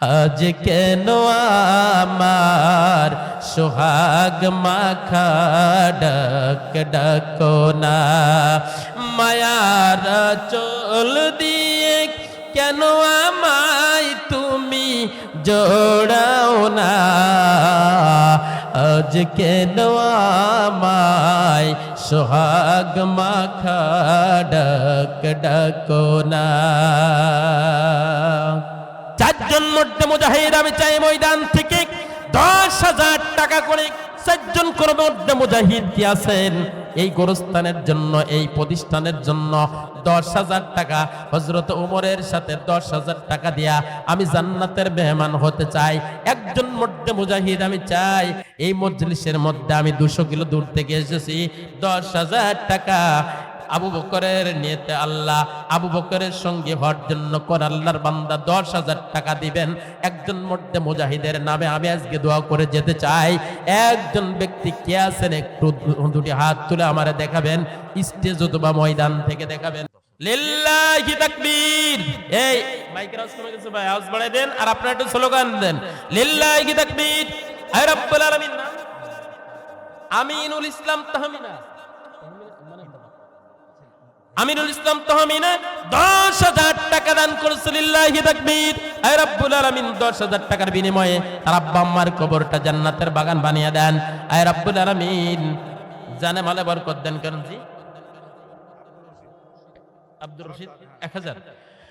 আজ কেন আমার সোহাগ মাখা ডাক ডাকো না? মায়ার চল দিয়ে কেন আমায় তুমি জোড়াও না? আজ কেন আমায় সোহাগ মাখা ডাক ডাকো না? চারজন মধ্যে মুজাহিদ, আমি চাই ময়দান থেকে দশ হাজার টাকা করে চারজন করে মধ্যে মুজাহিদ কি আছেন এই গোরস্থানের জন্য, এই প্রতিষ্ঠানের জন্য দশ হাজার টাকা। হজরত উমরের সাথে দশ হাজার টাকা দিয়া আমি জান্নাতের মেহমান হতে চাই। একজন মধ্যে মুজাহিদ, আমি চাই এই মজলিসের মধ্যে আমি দুশো কিলো দূর থেকে এসেছি। দশ হাজার টাকা। আবু বকরের নিয়তে আল্লাহ আবু বকরের সঙ্গে হওয়ার জন্য কোন আল্লাহর বান্দা দশ হাজার টাকা দিবেন। একজন মধ্যে মুজাহিদের নামে আমি আজকে দোয়া করে যেতে চাই। একজন ব্যক্তি কে আছেন একটু দুটি হাত তুলে আমারে দেখাবেন স্টেজ অথবা ময়দান থেকে দেখাবেন। আমিনুল ইসলাম তাহমিনা। আমিরুল ইসলাম তহমিনা দশ হাজার টাকা দান করছিলিল্লাহি তাকবীর। আয় দশ হাজার টাকার বিনিময়ে তার আব্বা আম্মার কবরটা জান্নাতের বাগান বানিয়ে দেন। আয় রব্বুল আলামিন, জানে মালে বরকত দেন কেন জি আব্দুর রশিদ, এক হাজার।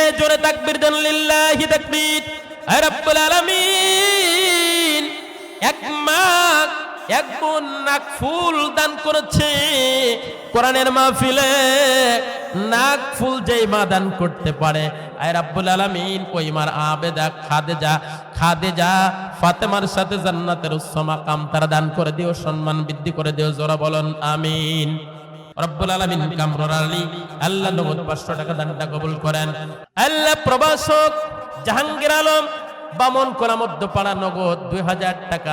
এ জোরে তাকবীর দেন লিল্লাহি তাকবীর। আয় রাব্বুল আলামিন, এক মা এক বোন নাক ফুল দান করেছে। কোরআনের মাহফিলে নাক ফুল যেই মা দান করতে পারে। আয় রাব্বুল আলামিন, ওই মার আবেদা খাদেজা খাদেজা ফাতেমার সাথে জান্নাতের উচ্চ মাকাম তারা দান করে দিও, সম্মান বৃদ্ধি করে দিও, জোরা বলুন, আমিন। রব্বুল আলামিন আলী আল্লাহ নগদ 500 টাকা দানটা কবুল করেন। আল্লাহ প্রবাসক জাহাঙ্গীর আলম, বামন নগদ দুই হাজার টাকা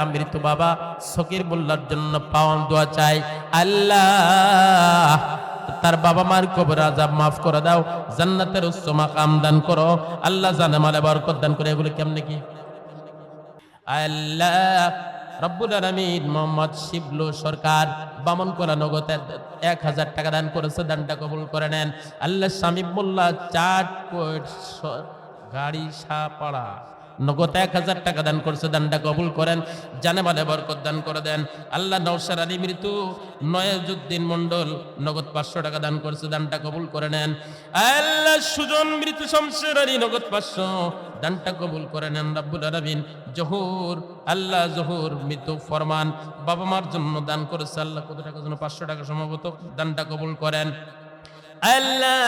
বাবা সকির মোল্লার জন্য পাওয়ান দোয়া চাই। আল্লাহ, তার বাবা মার কবর আজাব মাফ করে দাও, জান্নাতের উচ্চ মাকাম দান করো। আল্লাহ জানে মালে বরকত দান করে, এগুলো কেমনে কি? আল্লাহ রব্বুল আলমিন মোহাম্মদ শিবলু সরকার বামন করা নগদ এক হাজার টাকা দান করেছে, দানটা কবুল করে নেন। আল্লাহ মোল্লা চার কোট গাড়ি সাপাড়া। নগদ এক হাজার টাকা দান করছে, দানটা কবুল করেন, জানে মানে বরকত দান করে দেন। আল্লাহ নৌসার আলী মৃত্যু, নয়াজুদ্দিন মন্ডল নগদ পাঁচশো টাকা দান করছে, দানটা কবুল করে নেন। আল্লাহ সুজন মৃত্যু শমশের আলী নগদ পাঁচশো, দানটা কবুল করে নেন রাব্বুল আলামিন। জহুর, আল্লাহ জহুর মৃত্যু ফরমান, বাবা মার জন্য দান করেছে, আল্লাহ কত টাকা জন্য পাঁচশো টাকা সম্ভবত দানটা কবুল করেন। আল্লাহ,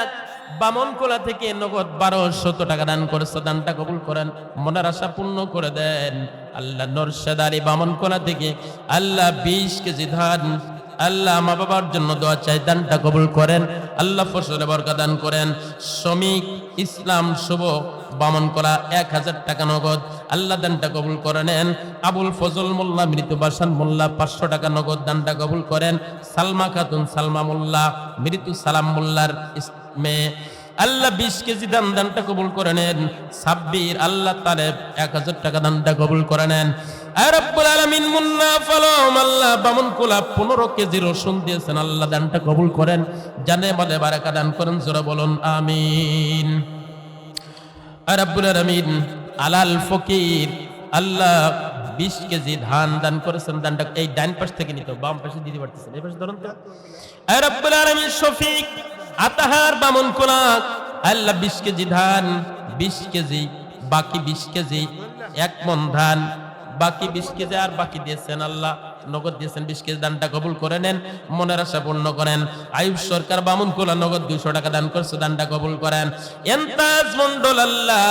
বামন কোলা থেকে নগদ বারো শত টাকা দান করেছে, দানটা কবুল করেন, মনের আশা পূর্ণ করে দেন। আল্লাহ নরসেদারি বামন কোলা থেকে, আল্লাহ বিশ কেজি ধান, আল্লাহ মা বাবার জন্য দোয়া চাই, দানটা কবুল করেন, আল্লাহ ফসলে বরকা দান করেন। শ্রমিক ইসলাম শুভ বামন করা এক হাজার টাকা নগদ। আল্লাহ দানটা কবুল করে নেন আবুল ফজল মোল্লা মৃত্যু বাসান মোল্লা পাঁচশো টাকা নগদ দানটা কবুল করেন। সালমা খাতুন সালমা মোল্লা মৃত্যু সালাম মোল্লার মেয়ে। আল্লাহ বিশ কেজি দান দানটা কবুল করে নেন সাব্বির আল্লাহ তালে এক হাজার টাকা দানটা কবুল করে নেন রব্বুল আলামিন মুন্না ফলম আল্লাহ বামন কোলা পনেরো কেজি রসুন দিয়েছেন। আল্লাহ দানটা কবুল করেন। জানে বলে বারাকা বলুন, আমিন। আর রব্বুল আলামিন, আলাল ফকির, আল্লাহ বিশ কেজি ধান দান করেছেন, দানটা এই ডান পাশ থেকে বাম পাশে দিতে পারতেছেন, এই ধরুন তো। আর রব্বুল শফিক, আতাহার বামন কোলা, আল্লাহ বিশ কেজি ধান, বিশ কেজি, বাকি বিশ কেজি, এক মন ধান বাকি বিশ কেজি আর বাকি দিয়েছেন আল্লাহ। নগদ দিয়েছেন বিশ কেজি দানটা কবুল করে নেন, মনের আশা পূর্ণ করেন। আয়ুব সরকার বামুন কোলা নগদ দুইশো টাকা দান করছে, দানটা কবুল করেন। এন্তাজ মন্ডল আল্লাহ,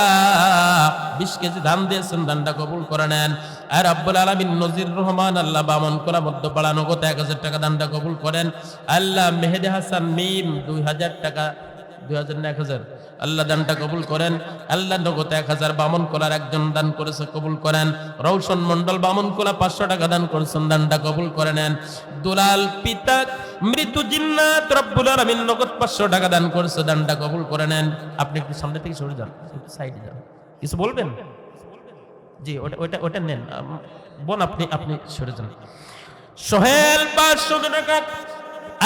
বিশ কেজি ধান দিয়েছেন, দানটা কবুল করে নেন। আর আব্বুল আলমিন নজির রহমান আল্লাহ বামন কোলা মধ্যপাড়া নগদ এক হাজার টাকা দানটা কবুল করেন। আল্লাহ মেহেদি হাসান মিম দুই হাজার টাকা দুই হাজার না এক হাজার। আল্লাহ দানটা কবুল করেন। আল্লাহ নগদ এক হাজার বামন কোলার একজন দান করেছে, কবুল করেন। রৌশন মন্ডল বামন কোলা পাঁচশো টাকা দান করেছেন, দানটা কবুল করে নেন। দুলাল পিতা মৃত্যু জিন্নাত রব্বুল নগদ পাঁচশো টাকা দান করেছে, দানটা কবুল করে নেন। আপনি একটু সামনে থেকে সরে যান সাইডে যান। কিছু বলবেন? জি, ওটা ওটা ওটা নেন। বোন, আপনি আপনি সরে যান। সোহেল পাঁচশো টাকা।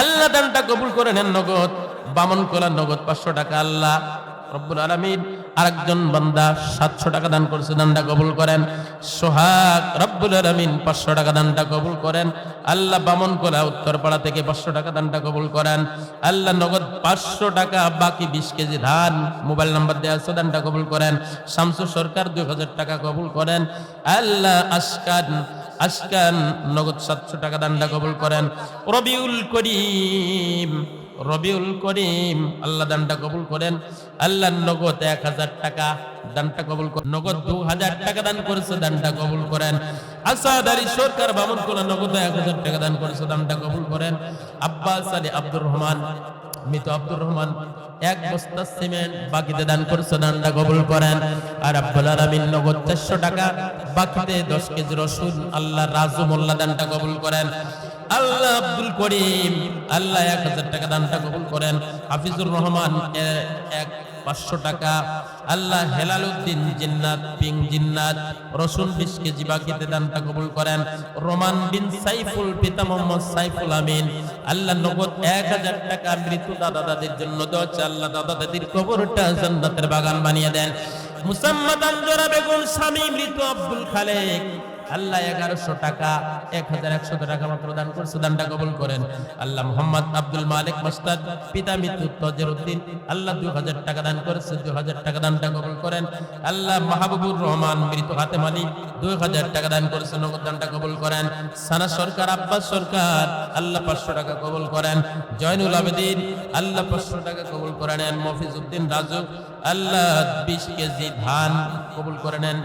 আল্লাহ দানটা কবুল করে নেন নগদ। বামন কোলা নগদ পাঁচশো টাকা, আল্লাহ রব্বুল আলমিন আরেকজন বান্দা সাতশো টাকা দান করছে, দানটা কবুল করেন। সোহাগ রব্বুল আলমিন পাঁচশো টাকা দানটা কবুল করেন। আল্লাহ বামন কোলা উত্তরপাড়া থেকে পাঁচশো টাকা দানটা কবুল করেন। আল্লাহ নগদ পাঁচশো টাকা, বাকি বিশ কেজি ধান, মোবাইল নাম্বার দেওয়া আছে, দানটা কবুল করেন। শামসু সরকার দুই হাজার টাকা কবুল করেন। আল্লাহ আসকান আসকান, নগদ সাতশো টাকা দানটা কবুল করেন। রবিউল করিম রবিউল করিম, আল্লাহ দানটা কবুল করেন। আল্লাহ নগদ এক হাজার টাকা দানটা কবুল করেন। নগদ দু হাজার টাকা দান করেছে, দানটা কবুল করেন। আসাদ সরকার এক হাজার টাকা দান করেছে করেন। আব্বাস আলী আব্দুর রহমান আব্দুর রহমান, এক বস্তা সিমেন্ট দান করছে, দানটা করেন। আর নগদ টাকা, বাকিতে দশ কেজি রসুন, আল্লাহ রাজু মোল্লা দানটা কবুল করেন। আল্লাহ আব্দুল করিম, আল্লাহ এক হাজার টাকা দানটা কবুল করেন। হাফিজুর রহমান এক পাঁচশো টাকা। আল্লাহ হেলাল উদ্দিন জিন্নাত, পিং জিন্নাত, রসুন বিশ কেজি বাকিতে দানটা কবুল করেন। রোমান বিন সাইফুল, পিতা মোহাম্মদ সাইফুল আমিন। আল্লাহ নগদ এক হাজার টাকা মৃত্যু দাদা দাদির জন্য দোয়া আল্লাহ দাদা দাদির কবরটা জান্নাতের বাগান বানিয়ে দেন। মুসাম্মাদ আঞ্জরা বেগম স্বামী মৃত আব্দুল খালেক। আল্লাহ এগারোশো টাকা, এক হাজার একশো টাকা মাত্র দান করছে, দানটা কবল করেন। আল্লাহ মোহাম্মদ আব্দুল মালিক মাস্তাদ, পিতা মৃত্যু তজের উদ্দিন আল্লাহ দুই হাজার টাকা দান করেছে দুই হাজার টাকা দানটা কবুল করেন। আল্লাহ মাহবুবুর রহমান মৃত হাতে মালি দুই হাজার টাকা দান করেছে, নগদ দানটা কবুল করেন। সানা সরকার, আব্বাস সরকার, আল্লাহ পাঁচশো টাকা কবল করেন। জয়নুল আবেদিন, আল্লাহ পাঁচশো টাকা কবল করে নেন মফিজ উদ্দিন রাজু আল্লাহ বিশ কেজি ধান কবুল করে নেন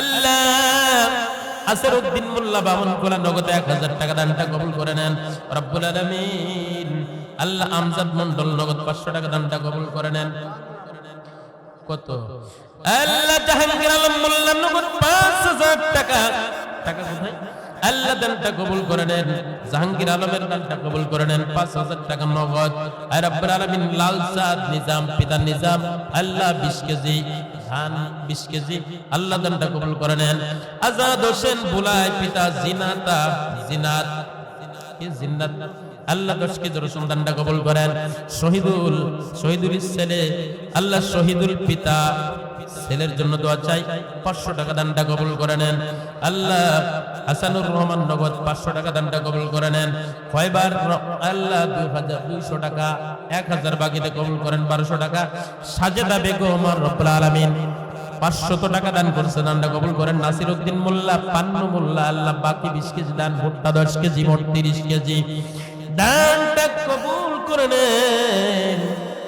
আল্লাহ আসর উদ্দিন মোল্লা বামন কোলা নগদ এক হাজার টাকা দানটা কবুল করে নেন। রব্বুল আলমিন আল্লাহ আমজাদ মন্ডল নগদ পাঁচশো টাকা দানটা কবুল করে নেন। কত? আল্লাহ জাহাঙ্গীর আলম মোল্লা নগদ পাঁচ হাজার টাকা। টাকা কোথায়? আল্লাহ দানটা কবুল করে নেন। জাহাঙ্গীর আলমের দানটা কবুল করে নেন। পাঁচ হাজার টাকা নগদ। আর রব্বুল আলমিন লাল সাদ নিজাম, পিতা নিজাম, আল্লাহ বিশ কেজি ধান, বিশ কেজি, আল্লাহ দানটা কবুল করে নেন। আজাদ হোসেন বুলাই, পিতা জিনাতা, জিনাত জিন্নাত? আল্লাহ দশ কেজি রসুন দানটা কবুল করেন। শহীদুল শহীদুল ছেলে, আল্লাহ শহীদুল পিতা ছেলের জন্য দোয়া চাই, পাঁচশো টাকা দানটা কবুল করে নেন। আল্লাহ হাসানুর রহমান নগদ পাঁচশো টাকা দানটা কবুল করে নেন। কয়বার আল্লাহ দুই হাজার দুইশো টাকা, এক হাজার বাকিতে কবুল করেন বারোশো টাকা। সাজেদা বেগম আর রব্বুল আলামিন পাঁচশত টাকা দান করছে, দানটা কবুল করেন। নাসির উদ্দিন মোল্লা, পান্ন মোল্লা, আল্লাহ বাকি বিশ কেজি দান, ভুট্টা দশ কেজি, মোট তিরিশ কেজি। দানটা কবুল করে নেন।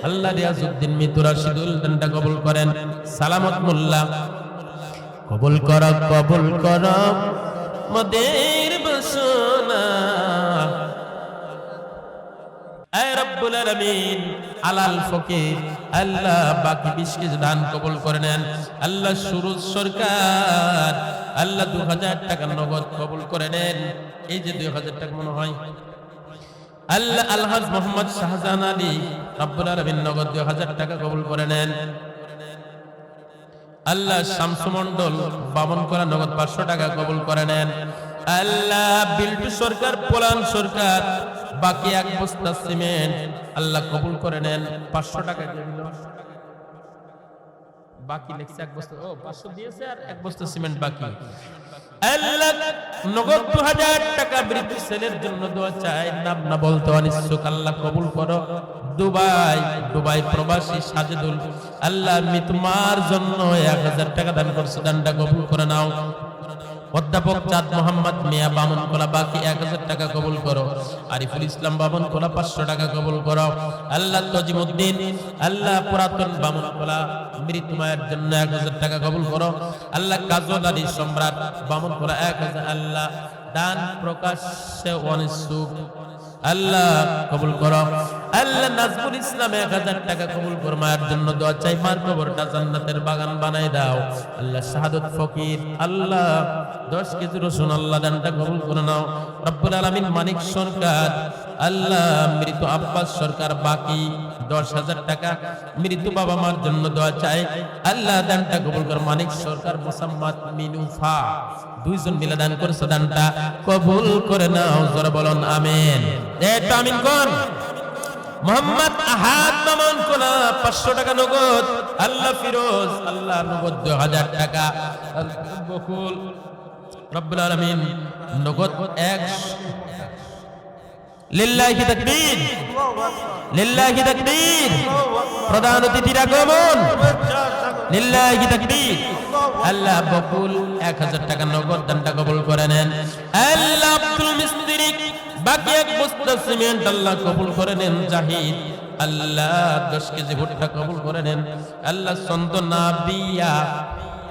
আল্লাহ রিয়াজউদ্দিন মিতুর রাশিদুল দানটা কবুল করেন। সালামত মোল্লা। কবুল কর কবুল কর। মদের বসনা। রব্বুল আলামিন আলাল ফকির। আল্লাহ বাকি বিশ কেজি দান কবুল করে নেন। আল্লাহ সুরুজ সরকার। আল্লাহ দু হাজার টাকা নগদ কবুল করে নেন। এই যে দুই হাজার টাকা মনে হয় আল্লাহ আলহাজ মোহাম্মদ শাহজাহান আলী রব্বুল আলামিন নগদ দুই হাজার টাকা কবুল করে নেন। আল্লাহ শামসু মন্ডল বামন করা নগদ পাঁচশো টাকা কবুল করে নেন। আল্লাহ বিল্টু সরকার, পোলান সরকার, বাকি এক বস্তা সিমেন্ট আল্লাহ কবুল করে নেন। পাঁচশো টাকা। বাকি লেখছে এক বস্তা ও, পাঁচশো দিয়েছে আর এক বস্তা সিমেন্ট বাকি। আল্লাহ দু হাজার টাকা বৃদ্ধি ছেলের জন্য দোয়া চাই। আল্লাহ কবুল করো। দুবাই দুবাই প্রবাসী সাজেদুল। আল্লাহ আমি তোমার এক হাজার টাকা দান করছ। দানটা কবুল করে নাও। অধ্যাপক চাঁদ মোহাম্মদ মিয়া বামন কোলা বাকি এক হাজার টাকা কবুল করো। আরিফুল ইসলাম বামন কোলা পাঁচশো টাকা কবুল করো। আল্লাহ তজিমুদ্দিন, আল্লাহ পুরাতন বামন কোলা মৃত্যু মায়ের জন্য এক হাজার টাকা কবুল করো। আল্লাহ কাজল আলী সম্রাট বামন কোলা এক হাজার, আল্লাহ দান প্রকাশ্যে অনিচ্ছুক, আল্লাহ কবুল করো। আল্লাহ নাজমুল ইসলাম এক হাজার টাকা কবুল করো মায়ের জন্য দোয়া চাই, মার কবরটা জান্নাতের বাগান বানাই দাও। আল্লাহ শাহাদত ফকির, আল্লাহ দশ কেজি রসুন আল্লাহ দানটা কবুল করে নাও। রব্বুল আলামিন মানিক সরকার, আল্লাহ মৃত আব্বাস সরকার বাকি দশ হাজার টাকা মৃত বাবা মার জন্য দোয়া চাই। আল্লাহ দানটা কবুল কর, মানিক সরকার মোসাম্মদ মিনুফা দুইজন মিলে দান করেছে দানটা কবুল করে নাও, জোরে বলুন, আমিন। এটা আমিন কোন মোহাম্মদ আহাদ মামন কোনা পাঁচশো টাকা নগদ? আল্লাহ ফিরোজ, আল্লাহ নগদ দু হাজার টাকা। আল্লাহ বকুল রব্বুল আলামিন নগদ এক লিল্লাহি তাকবীর। লিল্লাহি তাকবীর। প্রধান অতিথির আগমন লিল্লাহি তাকবীর। আল্লাহ বকুল 1000 টাকা নগদ কবুল করে নেন। আল্লাহ আব্দুল মিস্ত্রি সিমেন্ট আল্লাহ কবুল করে নেন, জাহিদ। আল্লাহ 10 কেজি ভুট্টা কবুল করে নেন। আল্লাহ চন্দনা বিয়া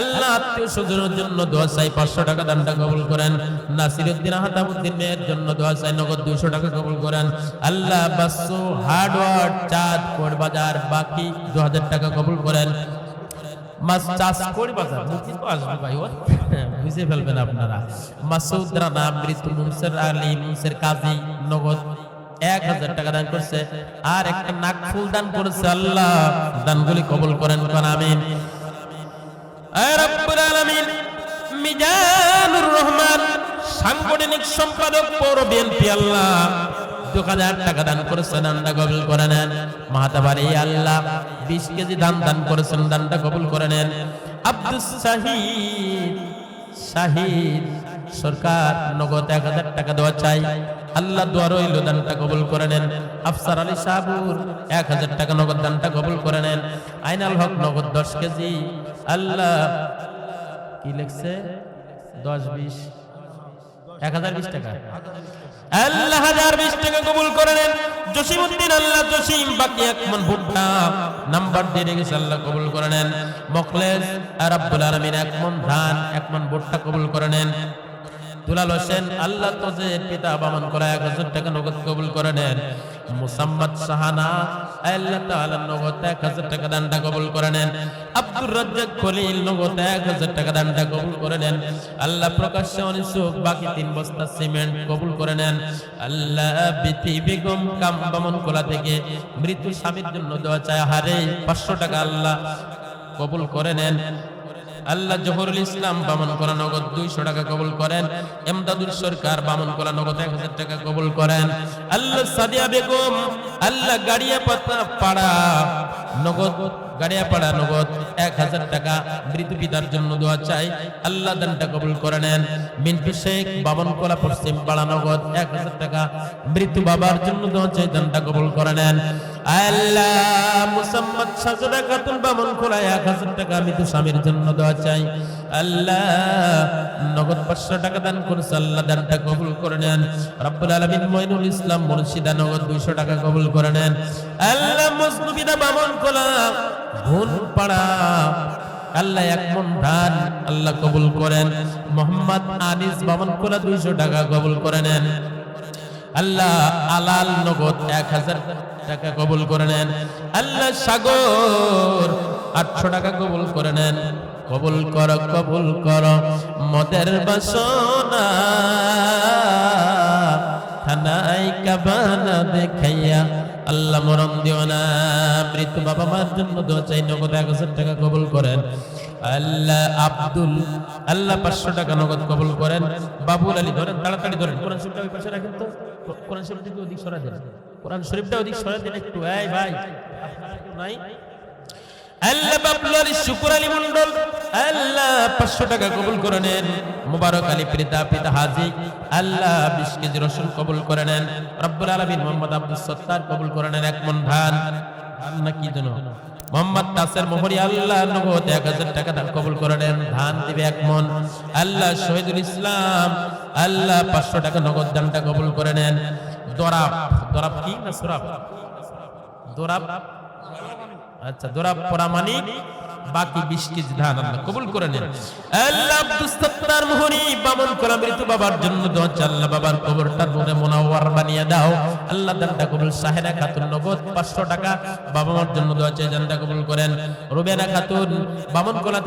আল্লাহ আত্মীয় স্বজনের জন্য দোয়া চাই, পাঁচশো টাকা দানটা কবুল করেন। নাসিরুদ্দিন আহতাবুদ্দিন মেয়ের জন্য দোয়া চাই, নগদ দুইশো টাকা কবুল করেন। আল্লাহ বাসু হার্ডওয়ার চাঁদ কোট বাজার বাকি দু হাজার টাকা কবুল করেন। মাছ চাষ কোট বাজার মুখি বুঝে ফেলবেন আপনারা। মাসুদ রানা এক হাজার টাকা দান করছে। আর একটা নাক ফুল দান করেছে আল্লাহ। দানগুলি কবুল করেন আমিন। মিজানুর রহমান, সাংগঠনিক সম্পাদক পৌর বিএনপি আল্লাহ দু হাজার টাকা দান করেছেন, দানটা কবুল করে নেন। মাহাতাবাড়ি আল্লাহ, বিশ কেজি দান দান করেছেন, দানটা কবুল করে নেন। আব্দুল শাহিদ শাহিদ সরকার নগদ এক হাজার টাকা দেওয়া চাই। আল্লাহ দোয়া রইল, দানটা কবুল করে নেন। আফসার আলী সাহাবুর এক হাজার টাকা নগদ দানটা কবুল করে নেন। আইনাল হক নগদ দশ কেজি। আল্লাহ। কি লিখছে? দশ বিশ। এক হাজার বিশ টাকা। আল্লাহ হাজার বিশ টাকা কবুল করে নেন। জসিমুদ্দিন আল্লাহ জসিম, বাকি এক মন ভুট্টা নাম্বার দিয়ে রেখেছে আল্লাহ কবুল করে নেন। মখলেস আর আব্দুল আলমিন এক মন ধান, এক মন ভুট্টা কবুল করে নেন। দুলাল হোসেন, আল্লাহ তোজে পিতা বামন করা এক হাজার টাকা নগদ কবুল করে নেন। মুসাম্মদ সাহানা, আল্লাহ তাআলা নগদ এক হাজার টাকা দানটা কবুল করে নেন। আব্দুর রাজ্জাক খলিল নগদ এক হাজার টাকা দানটা কবুল করে নেন। আল্লাহ প্রকাশ্যে অনিসুক বাকি তিন বস্তা সিমেন্ট কবুল করে নেন। আল্লাহ বিতি বেগম কাম বামন কোলা থেকে মৃত্যু স্বামীর জন্য দেওয়া চায়। হারে পাঁচশো টাকা আল্লাহ কবুল করে নেন। আল্লাহ জহরুল ইসলাম বামন করা নগদ দুইশো টাকা কবুল করেন। এমদাদুল সরকার বামন করা নগদ এক হাজার টাকা কবুল করেন। আল্লাহ সাদিয়া বেগম, আল্লাহ গাড়িয়া পাতা পাড়া নগদ গাড়িয়া পাড়া নগদ, এক হাজার টাকা মৃত পিতার জন্য দোয়া চাই। আল্লাহ দানটা কবুল করে নেন। মিন্টু শেখ বাবনকোলা কলা পশ্চিম পাড়া নগদ, এক হাজার টাকা মৃত্যু বাবার জন্য দোয়া চাই, দানটা কবুল করে নেন। আল্লাহ মুসাম্মদ সাজদা খাতুন বাবন খোলা এক হাজার টাকা মৃত্যু স্বামীর জন্য দোয়া চাই। আল্লাহ। নগদ পাঁচশো টাকা দান করেছে, আল্লাহ দানটা কবুল করে নেন। রব্বুল আলমিন মইনুল ইসলাম মুর্শিদা নগদ দুইশো টাকা কবুল করে নেন। আল্লাহ মজনুবিদা বামন ভুন পাড়া। আল্লাহ এক আল্লাহ কবুল করেন। মোহাম্মদ আনিস বামন খোলা দুইশো টাকা কবুল করে নেন। আল্লাহ আলাল নগদ এক হাজার টাকা কবুল করে নেন। আল্লাহ সাগর আটশো টাকা কবুল করে নেন। কবুল কর কবুল কর, মদের বাসনা। থানাই কাবানা দেখাইয়া আল্লাহ মরম দিও না মৃত্যু বাবা মার জন্য দোয়া চাই, নগদ এক হাজার টাকা কবুল করেন। আল্লাহ আব্দুল, আল্লাহ পাঁচশো টাকা নগদ কবুল করেন। বাবুল আলী ধরেন, তাড়াতাড়ি ধরেন। কোরআন শরীফটা ওই পাশে রাখেন তো। কোরআন শরীফটা ওদিক সরা দেন। কোরআন শরীফটা ওদিক সরা দেন একটু। ভাই কেউ নাই? আল্লাহ বাবলু আলী শুকুর আলী মন্ডল আল্লাহ পাঁচশো টাকা কবুল করে নেন, মুবারক আলী পিতা পিতা হাজি, আল্লাহ বিশ কেজি রসুন কবুল করে নেন, রব্বুল আলমিন মোহাম্মদ আব্দুল সত্তার কবুল করে নেন এক মন ধান। ধান না কি তাসের আল্লাহ নগদ এক হাজার টাকা কবুল করে নেন, ধান এক মন। আল্লাহ শহীদুল ইসলাম, আল্লাহ পাঁচশো টাকা নগদ দানটা কবুল করে নেন। দরাব দরাব কি না দরাব? আচ্ছা দোরা পরামানিক বাকি বিশ কেজি ধান আল্লাহ কবুল করে নেন। আল্লাহ সত্তার বাবার জন্য দোয়া আল্লাহ বাবার বানিয়ে দাও। আল্লাহ কবুল সাহেরা খাতুন নগদ পাঁচশো টাকা। জন্য দোয়া চাই কবুল করেন। রুবেনা খাতুন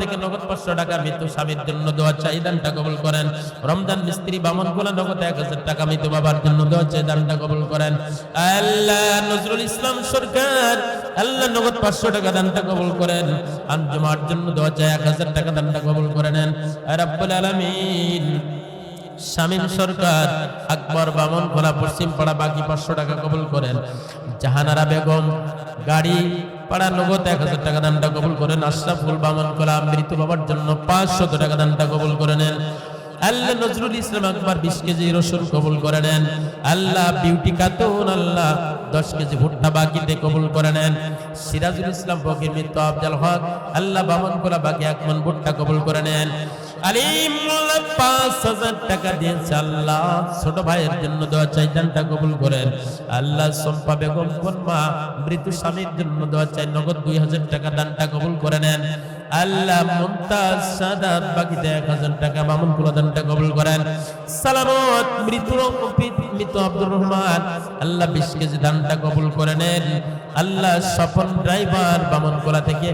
থেকে নগদ পাঁচশো টাকা স্বামীর জন্য দোয়া চাই কবুল করেন। রমজান মিস্ত্রি বামন কোলা নগদ এক হাজার টাকা মৃত্যু বাবার জন্য দোয়া চাই, দানটা কবুল করেন। আল্লাহ নজরুল ইসলাম সরকার, আল্লাহ নগদ পাঁচশো টাকা, দানটা কবুল করেন। আঞ্জুমার জন্য দোয়া চাই, এক হাজার টাকা দানটা কবুল করে নেন। আর আব্বুল আলমিন। শামীম সরকার, আকবর বামন খোলা পশ্চিম পাড়া, বাকি পাঁচশো টাকা কবুল করেন। জাহানারা বেগম, গাড়ি, পাড়া নগদ এক হাজার টাকা দানটা কবুল করেন। আশরাফুল বামন খোলা মৃত্যু বাবার জন্য পাঁচশত টাকা দানটা কবুল করে নেন। আল্লাহ নজরুল ইসলাম আকবর বিশ কেজি রসুন কবুল করে নেন। আল্লাহ বিউটি কাতুন আল্লাহ দশ কেজি ভুট্টা বাকিতে কবুল করে নেন। সিরাজুল ইসলাম ফকির মৃত্যু আফজাল হক, আল্লাহ বামন কোলা বাকি এক মন ভুট্টা কবুল করে নেন। আলিম পাঁচ হাজার টাকা দিয়েছে আল্লাহ। ছোট ভাইয়ের জন্য দোয়া চাই দানটা কবুল করেন। আল্লাহ সম্পা বেগম কন্মা মৃত্যু স্বামীর জন্য দোয়া চাই, নগদ দুই হাজার টাকা দানটা কবুল করে নেন। আল্লাহ মুমতাজ সাদাত বাকিতে এক হাজার টাকা মামুন কুলাদানটা কবুল করেন। সালামত মৃত মৃত আব্দুর রহমান। আল্লাহ বিশ কেজি দানটা কবুল করে নেন। আল্লাহ সফল ড্রাইভার বামন কোলা থেকে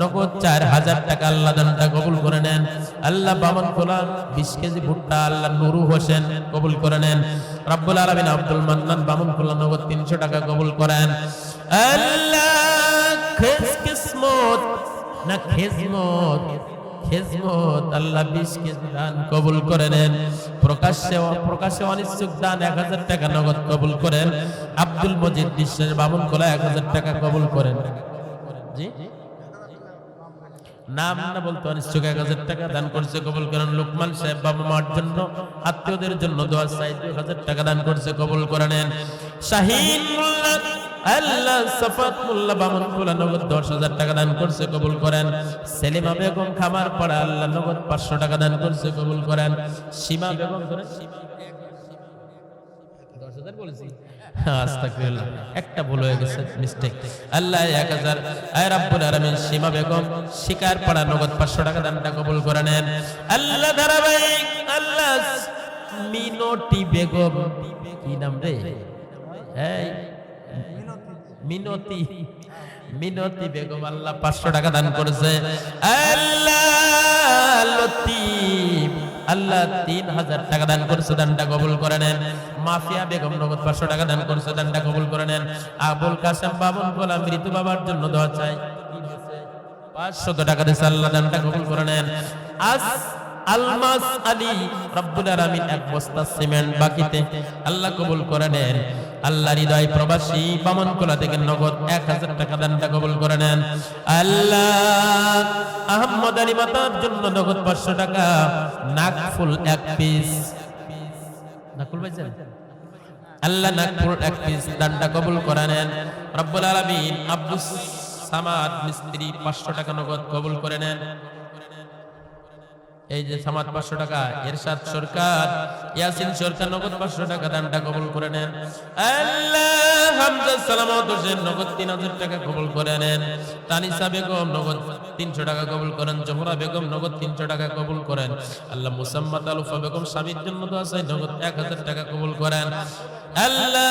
নগদ চার হাজার টাকা আল্লাহ দানটা কবুল করে নেন। আল্লাহ বামন কোলা বিশ কেজি ভুট্টা আল্লাহ নুরু হোসেন কবুল করে নেন। রাব্বুল আলমিন আব্দুল মান্নান বামন কোলা নগদ তিনশো টাকা কবুল করেন। আল্লাহ কিসমত না খেজমত খেজমত আল্লাহ বিশ কেজি দান কবুল করে নেন। প্রকাশ্যে প্রকাশ্যে অনিচ্ছুক দান এক হাজার টাকা নগদ কবুল করেন। আব্দুল মজিদ বিশ্বের বামুন কোলা এক হাজার টাকা কবুল করেন। জি? নাম না বলতে অনিচ্ছুক এক হাজার টাকা দান করছে, কবুল করেন লোকমান সাহেব বাবা মার জন্য। আত্মীয়দের জন্য দোয়া চাই, দুই হাজার টাকা দান করছে, কবুল করে নেন। শাহিন মোল্লা আল্লাহ সাফাত মোল্লা বামন নগদ দশ হাজার টাকা দান করছে, কবুল করেন। সেলিমা বেগম খামার পাড়া, আল্লাহ নগদ পাঁচশো টাকা দান করছে, কবুল করেন। সীমা বেগম বলেছি? একটা ভুল হয়ে গেছে মিস্টেক আল্লাহ এক হাজার। আয় রাব্বুল আলামিন, সীমা বেগম শিকার পাড়া নগদ পাঁচশো টাকা দানটা কবুল করে নেন। আল্লাহ ধারাবাহিক, আল্লাহ মিনতি বেগম। কি নাম রে? এই মিনতি মিনতি বেগম আল্লাহ পাঁচশো টাকা দান করেছে। আল্লাহ তিন হাজার টাকা দান করছে, দানটা কবুল করে নেন। মাফিয়া বেগম নগদ পাঁচশো টাকা দান করছে, দানটা কবুল করে নেন। আবুল কাসেম বাবন গোলাম মৃত্যু বাবার জন্য দোয়া চাই। পাঁচশত টাকা দিয়েছে, আল্লাহ দানটা কবুল করে নেন। আস আলমাস আলী রব্বুল আলামিন এক বস্তা সিমেন্ট বাকিতে আল্লাহ কবুল করে নেন। আল্লাহ হৃদয় প্রবাসী বামন কোলা থেকে নগদ এক হাজার টাকা দানটা কবুল করে নেন। আল্লাহ আহমদ আলী মাতার জন্য নগদ পাঁচশো টাকা নাকফুল এক পিস। নাকুল ভাইজান আল্লাহ নাকফুল এক পিস দানটা কবুল করে নেন। রব্বুল আলামিন আব্দুস সামাদ মিস্ত্রি পাঁচশো টাকা নগদ কবুল করে নেন। এই যে সামাদ পাঁচশো টাকা, এরশাদ সরকার, ইয়াসিন সরকার নগদ পাঁচশো টাকা দানটা কবুল করে নেন। আল্লাহ হোসেন তিন হাজার টাকা কবুল করে নেন। তানিসা বেগম নগদ তিনশো টাকা কবুল করেন। বেগম নগদ তিনশো টাকা কবুল করেন। আল্লাহ আলুফা বেগম স্বামীর জন্য তো আছে নগদ এক হাজার টাকা কবুল করেন। আল্লাহ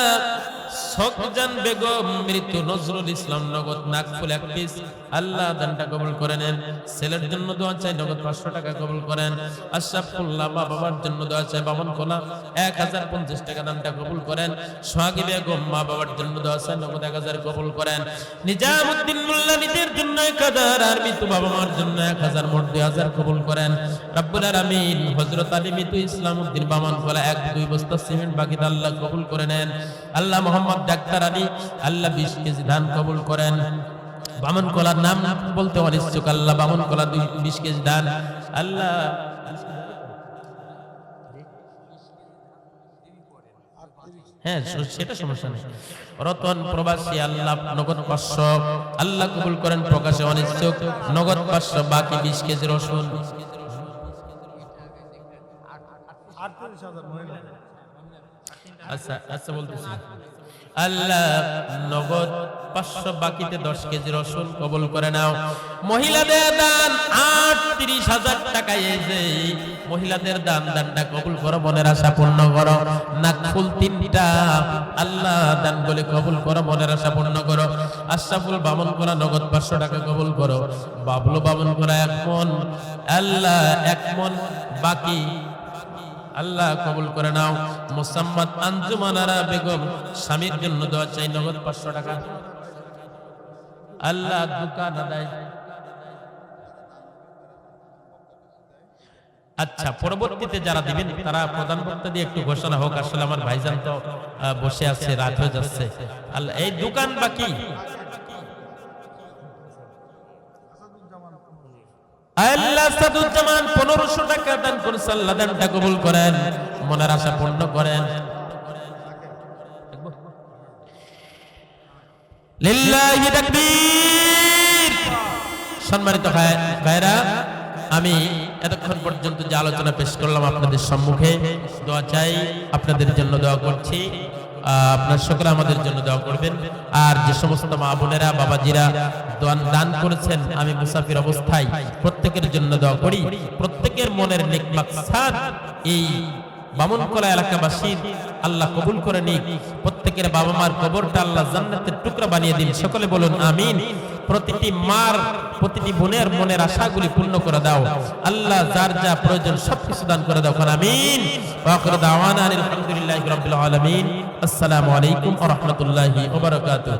বেগম মৃত্যু নজরুল ইসলাম নগদ নাকফুল এক পিস, আল্লাহ দানটা কবুল করে নেন। ছেলের জন্য দোয়া চাই, নগদ পাঁচশো টাকা কবুল করেন। আশরাফুল্লাহ মা বাবার জন্য দোয়া চাই বামন খোলা, এক হাজার পঞ্চাশ টাকা দানটা কবুল করেন। সোহাগী বেগম মা বাবার জন্য দোয়া চাই নগদ এক হাজার কবুল করেন। নিজামুদ্দিন মোল্লা নিজের জন্য এক হাজার, আর মৃত্যু বাবা মার জন্য এক হাজার, মোট দুই হাজার কবুল করেন। রব্বুল আলামিন হযরত আলী মৃত্যু ইসলাম উদ্দিন বামান কলা এক, দুই বস্তা সিমেন্ট বাকি আল্লাহ কবুল করে নেন। আল্লাহ মোহাম্মদ ডাক্তার আলী, আল্লাহ বিশ কেজি ধান কবুল করেন। বামন কলার নাম বলতে অনিচ্ছুক আল্লাহ, বামন কলা দুই, বিশ কেজি ধান। আল্লাহ। হ্যাঁ সেটা সমস্যা নেই। রতন প্রবাসী আল্লাহ নগদ পাঁচশো। আল্লাহ কবুল করেন প্রকাশে অনিচ্ছুক। নগদ পাঁচশো, বাকি বিশ কেজি রসুন। আচ্ছা আচ্ছা বলতেছি। আল্লাহ, নগদ পাঁচশো বাকিতে দশ কেজি রসুন কবল করে নাও। মহিলাদের দান আটত্রিশ হাজার টাকা এই যে মহিলাদের দান, দানটা কবুল করো, মনের আশা পূর্ণ করো। নাক ফুল তিনটা, আল্লাহ দান বলে কবুল করো, মনের আশা পূর্ণ করো। আশাফুল বামন করা নগদ পাঁচশো টাকা কবুল করো। বাবলু বামন করা এক মন, আল্লাহ এক মন, বাকি আল্লাহ কবুল করে নাও। মোসাম্মদ আঞ্জুমানারা বেগম স্বামীর জন্য দেওয়া চাই, নগদ পাঁচশো টাকা। আল্লাহ দোকান আচ্ছা পরবর্তীতে যারা দিবেন, তারা প্রধান বক্তা দিয়ে একটু ঘোষণা হোক। আসলে আমার ভাইজান তো বসে আছে, রাত হয়ে যাচ্ছে। আল্লাহ, এই দোকান বাকি। মনের আশা করেন। সম্মানিত ভাই- ভাইরা, আমি এতক্ষণ পর্যন্ত যে আলোচনা পেশ করলাম আপনাদের সম্মুখে, দোয়া চাই, আপনাদের জন্য দোয়া করছি। আপনার সকলে আমাদের জন্য দোয়া করবেন। আর যে সমস্ত মা বোনেরা, বাবাজিরা দান- করেছেন, আমি মুসাফির অবস্থায় প্রত্যেকের জন্য দোয়া করি। প্রত্যেকের মনের নেক মাকসাদ এই বামনকলা এলাকাবাসীর আল্লাহ কবুল করে নিক। প্রত্যেকের বাবা মার কবরটা আল্লাহ জান্নাতের টুকরা বানিয়ে দিন। সকলে বলুন, আমিন। প্রতিটি মার, প্রতিটি বোনের মনের আশাগুলি পূর্ণ করে দাও। আল্লাহ যার যা প্রয়োজন সবকিছু দান করে দাও, আমিন। ওয়াকর দাওয়ানা আলহামদুলিল্লাহি রাব্বিল আলামিন। আসসালামু আলাইকুম ওয়া রাহমাতুল্লাহি ওয়া বারাকাতুহু।